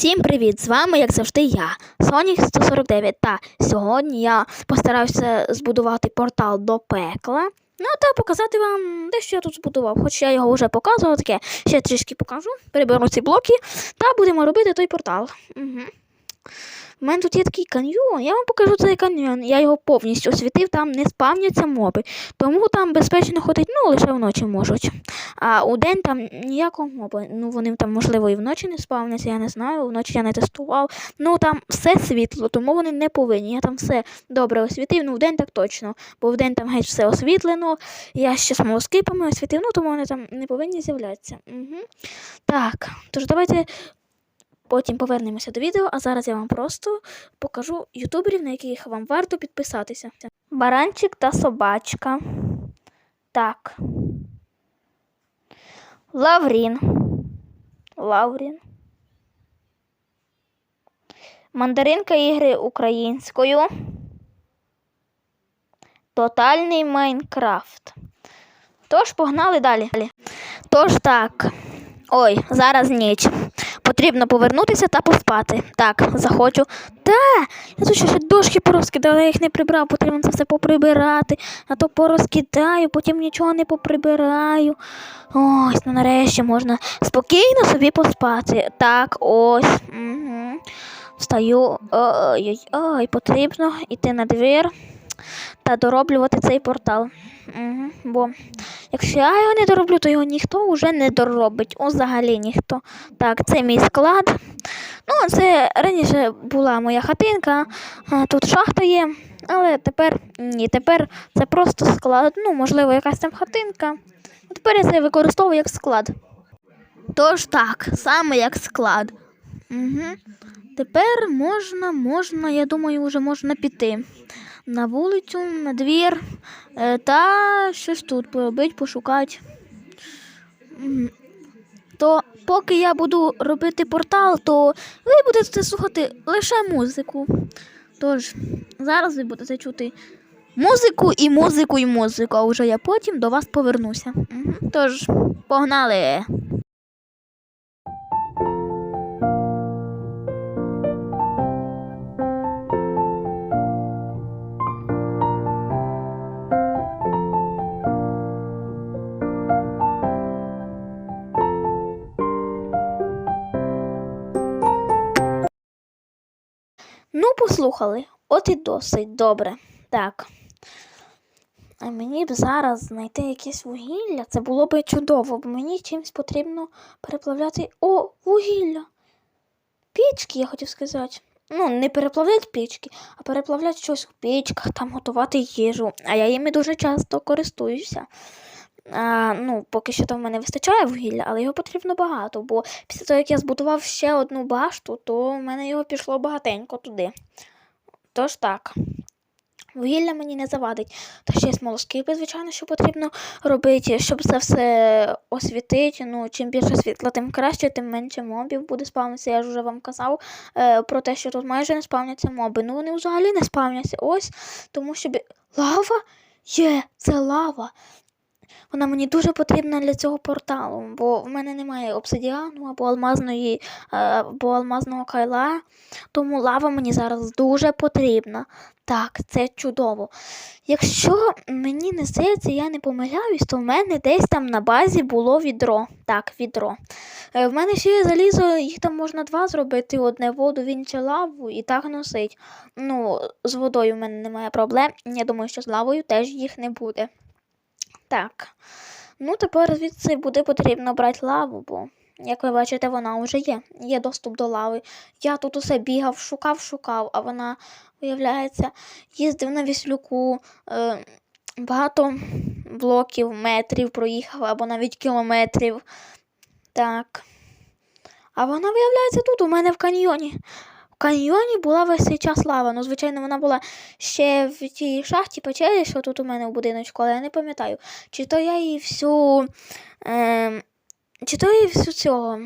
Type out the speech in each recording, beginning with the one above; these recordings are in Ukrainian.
Всім привіт! З вами, як завжди, я, Сонік 149. Та сьогодні я постараюся збудувати портал до пекла. Ну та показати вам дещо я тут збудував. Хоч я його вже показував, таке ще трішки покажу. Переберу ці блоки та будемо робити той портал. Угу. У мене тут є такий каньйон, я вам покажу цей каньйон. Я його повністю освітив, там не спавняться моби. Тому там безпечно ходить, ну лише вночі можуть. А у день там ніякого моба. Ну вони там, можливо, і вночі не спавняться, я не знаю. Вночі я не тестував. Ну там все світло, тому вони не повинні. Я там все добре освітив. Ну, вдень так точно. Бо вдень там геть все освітлено. Я ще смолоскипами освітив, ну тому вони там не повинні з'являтися. Угу. Так, тож давайте. Потім повернемося до відео, а зараз я вам просто покажу ютуберів, на яких вам варто підписатися. Баранчик та собачка. Так. Лаврін. Лаврін. Мандаринка ігри українською. Тотальний Майнкрафт. Тож, погнали далі. Тож так. Ой, зараз ніч. Потрібно повернутися та поспати. Так, захочу. Та, я тут ще дошки порозкидала, я їх не прибрав, потрібно це все поприбирати, а то порозкидаю, потім нічого не поприбираю. Ось, ну нарешті можна спокійно собі поспати. Так, ось. Угу. Встаю. Ой-ой-ой, потрібно йти на двір та дороблювати цей портал. Угу. Бо якщо я його не дороблю, то його ніхто вже не доробить. Взагалі ніхто. Так, це мій склад. Ну, це раніше була моя хатинка, тут шахта є, але тепер ні, тепер це просто склад. Ну, можливо, якась там хатинка. Тепер я це використовую як склад. Тож так, саме як склад. Угу. Тепер можна, можна, я думаю, вже можна піти на вулицю, на двір е, та щось тут поробити, пошукати. То поки я буду робити портал, то ви будете слухати лише музику. Тож, зараз ви будете чути музику і музику, і музику, а вже я потім до вас повернуся. Тож, погнали! Послухали, от і досить добре. Так. А мені б зараз знайти якесь вугілля, це було б чудово, бо мені чимось потрібно переплавляти. О, вугілля! Пічки, я хотів сказати. Ну, не переплавляти пічки, а переплавляти щось у пічках, там готувати їжу. А я їми дуже часто користуюся. А, ну, поки що там в мене вистачає вугілля, але його потрібно багато, бо після того, як я збудував ще одну башту, то в мене його пішло багатенько туди. Тож так, вугілля мені не завадить. Та ще й смолоскипи, звичайно, що потрібно робити, щоб це все освітити. Ну, чим більше світла, тим краще, тим менше мобів буде спавнитися. Я ж вже вам казав е, про те, що тут майже не спавняться моби. Ну, вони взагалі не спавняться. Ось, тому що лава є, це лава. Вона мені дуже потрібна для цього порталу, бо в мене немає обсидіану або алмазної, е, або алмазного кайла, тому лава мені зараз дуже потрібна. Так, це чудово. Якщо мені не здається, я не помиляюсь, то в мене десь там на базі було відро. Так, відро. Е, В мене ще є залізо, їх там можна два зробити: одне воду, в інше лаву і так носить. Ну, з водою в мене немає проблем. Я думаю, що з лавою теж їх не буде. Так. Ну, тепер звідси буде потрібно брати лаву, бо, як ви бачите, вона вже є. Є доступ до лави. Я тут усе бігав, шукав, шукав, а вона, виявляється, їздив на віслюку, е, багато блоків, метрів проїхав, або навіть кілометрів. Так. А вона, виявляється, тут у мене в каньйоні. Каньйоні була весь цей час лава. Ну, звичайно, вона була ще в тій шахті печері, що тут у мене в будиночку, але я не пам'ятаю. Чи то я її всю. Е, чи то я всю цього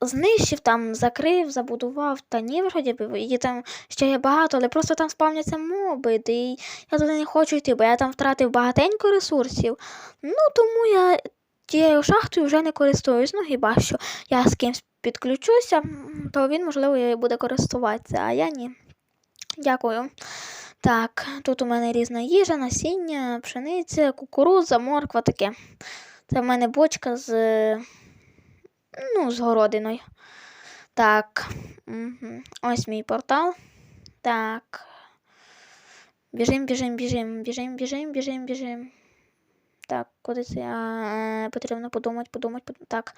знищив, там, закрив, забудував, та ні, вроді би, її там ще є багато, але просто там спавняться моби, і я туди не хочу йти, бо я там втратив багатенько ресурсів. Ну, тому я тією шахтою вже не користуюсь. Ну хіба що я з кимсь підключуся, то він, можливо, і буде користуватися, а я ні. Дякую. Так, тут у мене різна їжа, насіння, пшениця, кукурудза, морква таке. Це в мене бочка з, ну, з городиною. Так, угу. ось мій портал. Так. Біжим, біжим, біжим, біжим, біжим, біжим, біжим. Так, куди це я е, потрібно подумати, подумати, подумати. Так,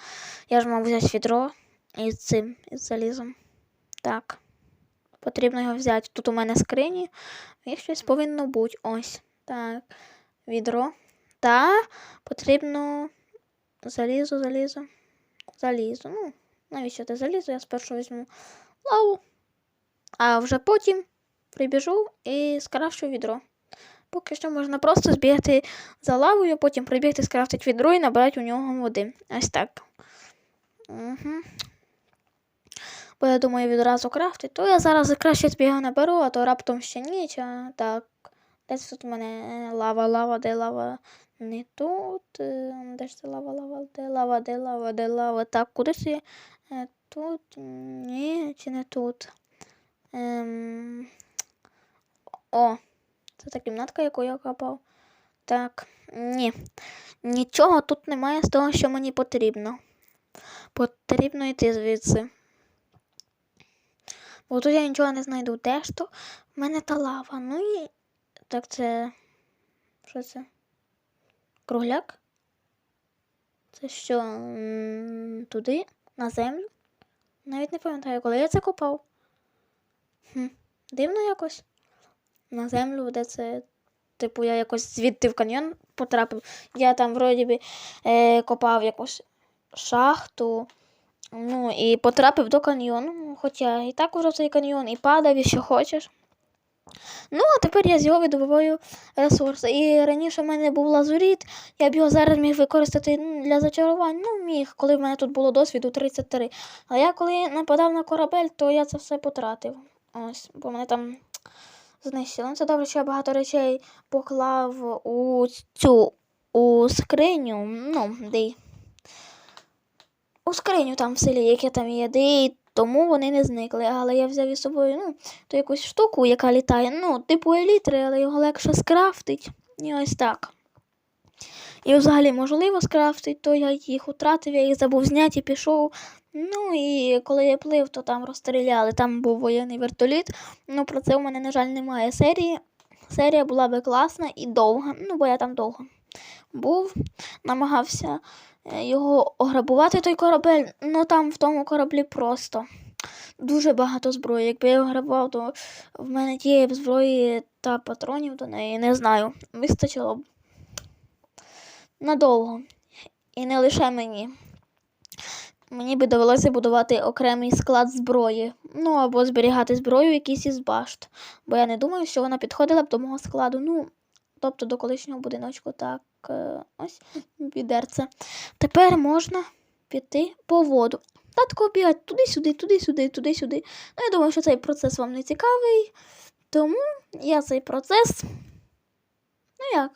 я ж мав взяти відро із цим, із залізом. Так. Потрібно його взяти. Тут у мене скрині. Їх щось повинно бути. Ось. Так. Відро. Та потрібно залізо, залізо. Залізо. Ну, навіщо те залізо? Я спершу візьму лаву, а вже потім прибіжу і скращу відро. Поки що можна просто збігати за лавою, потім прибігти, скрафтити відро і набрати у нього води. Ось так. Угу. Бо я думаю, відразу крафтить, то я зараз краще збігаю наберу, а то раптом ще ніч, а так. Десь тут у мене лава, лава, де лава. Не тут. е, Де ж це лава, лава, де лава, де лава, де лава. Так, куди це? Е, Тут? Ні, чи не тут? Ем... О, це та кімнатка, яку я копав. Так, ні. Нічого тут немає з того, що мені потрібно. Потрібно йти звідси. Бо тут я нічого не знайду. Де ж то? В мене та лава. Ну і. Так це. Що це? Кругляк? Це що? Туди? На землю? Навіть не пам'ятаю, коли я це копав. Хм, дивно якось. На землю, де це. Типу, я якось звідти в каньйон потрапив. Я там вроді би е, копав якусь шахту. Ну, і потрапив до каньйону, хоча і так уже цей каньйон, і падав, і що хочеш. Ну, а тепер я з його видобуваю ресурси. І раніше в мене був лазуріт, я б його зараз міг використати ну, для зачарувань. Ну, міг, коли в мене тут було досвіду 33. Але я коли нападав на корабель, то я це все потратив. Ось, бо мене там знищили. Ну, це добре, що я багато речей поклав у цю у скриню, ну, де скриню там в селі, яке там є, де і тому вони не зникли. Але я взяв із собою ну, ту якусь штуку, яка літає, ну, типу елітри, але його легше скрафтить. І ось так. І взагалі можливо скрафтить, то я їх втратив, я їх забув зняти і пішов. Ну і коли я плив, то там розстріляли. Там був воєнний вертоліт. Ну про це у мене, на жаль, немає серії. Серія була би класна і довга. Ну, бо я там довго був, намагався е, його ограбувати той корабель. Ну там в тому кораблі просто дуже багато зброї. Якби я грабував, то в мене тієї зброї та патронів до неї не знаю. Вистачило б надовго. І не лише мені. Мені би довелося будувати окремий склад зброї. Ну або зберігати зброю якийсь із башт. Бо я не думаю, що вона підходила б до мого складу. Ну, тобто до колишнього будиночку. Так, е, ось відерце. Тепер можна піти по воду. Татко бігати туди-сюди, туди-сюди, туди-сюди. Ну, я думаю, що цей процес вам не цікавий. Тому я цей процес. Ну як?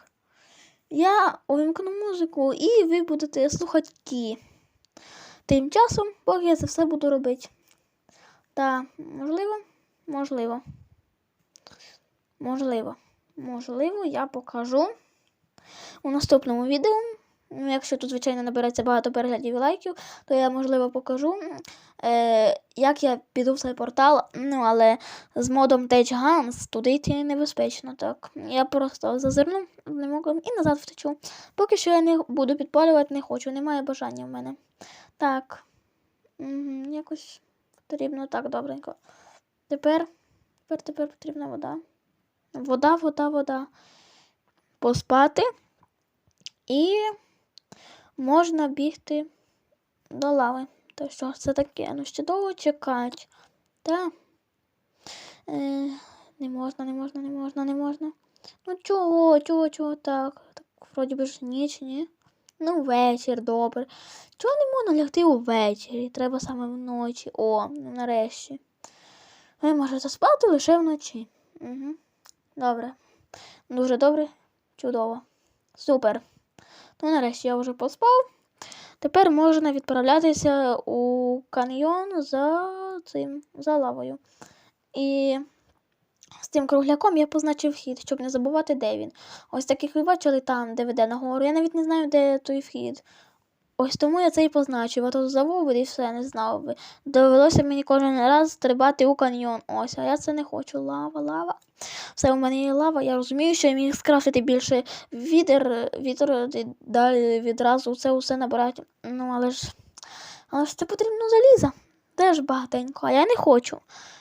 Я увімкну музику і ви будете слухати кі. Тим часом, поки я це все буду робити. Та, можливо, можливо. Можливо. Можливо, я покажу у наступному відео. Ну, Якщо тут, звичайно, набереться багато переглядів і лайків, то я, можливо, покажу, е, як я піду в цей портал. Ну, але з модом Tech Guns туди йти небезпечно. так. Я просто зазирну немогом і назад втечу. Поки що я не буду підпалювати, не хочу, немає бажання в мене. Так. Угу, якось потрібно так добренько. Тепер, тепер, тепер потрібна вода. Вода, вода, вода. Поспати. І можна бігти до лави. То що це таке? Ну ще довго чекати. Та. Е, не можна, не можна, не можна, не можна. Ну чого, чого, чого так? Так, вроді би ж ніч, ні? Ну, вечір, добре. Чого не можна лягти увечері? Треба саме вночі. О, нарешті. Ви можете спати лише вночі. Угу. Добре. Дуже добре, чудово. Супер. Ну, нарешті я вже поспав. тепер можна відправлятися у каньйон за цим, за лавою. І з цим кругляком я позначив вхід, щоб не забувати, де він. Ось так як ви бачили там, де веде нагору. Я навіть не знаю, де той вхід. Ось тому я це і позначив, а то забув і все не знав би. Довелося мені кожен раз стрибати у каньйон. Ось, а я це не хочу. Лава, лава. Все, у мене є лава. Я розумію, що я міг скрафтити більше відер, вітер і далі відразу це усе набирати. Ну, але ж. Але ж це потрібно заліза. Теж багатенько, а я не хочу.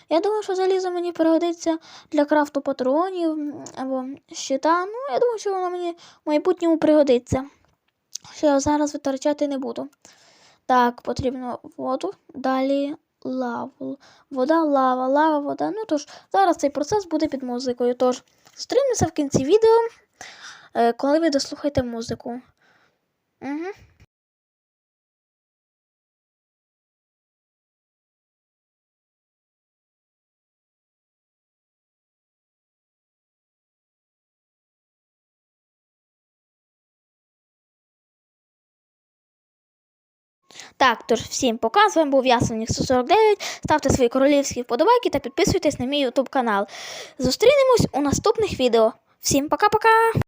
Я думаю, що залізо мені пригодиться для крафту патронів або щита. Ну, я думаю, що воно мені в майбутньому пригодиться. Що я зараз витрачати не буду. Так, потрібно воду, далі лаву. Вода, лава, лава, вода. Ну тож, зараз цей процес буде під музикою. Тож, зустрінемося в кінці відео, е, коли ви дослухаєте музику. Угу. Так, тож всім пока. З вами був Ясенік 149. Ставте свої королівські вподобайки та підписуйтесь на мій YouTube канал. Зустрінемось у наступних відео. Всім пока-пока!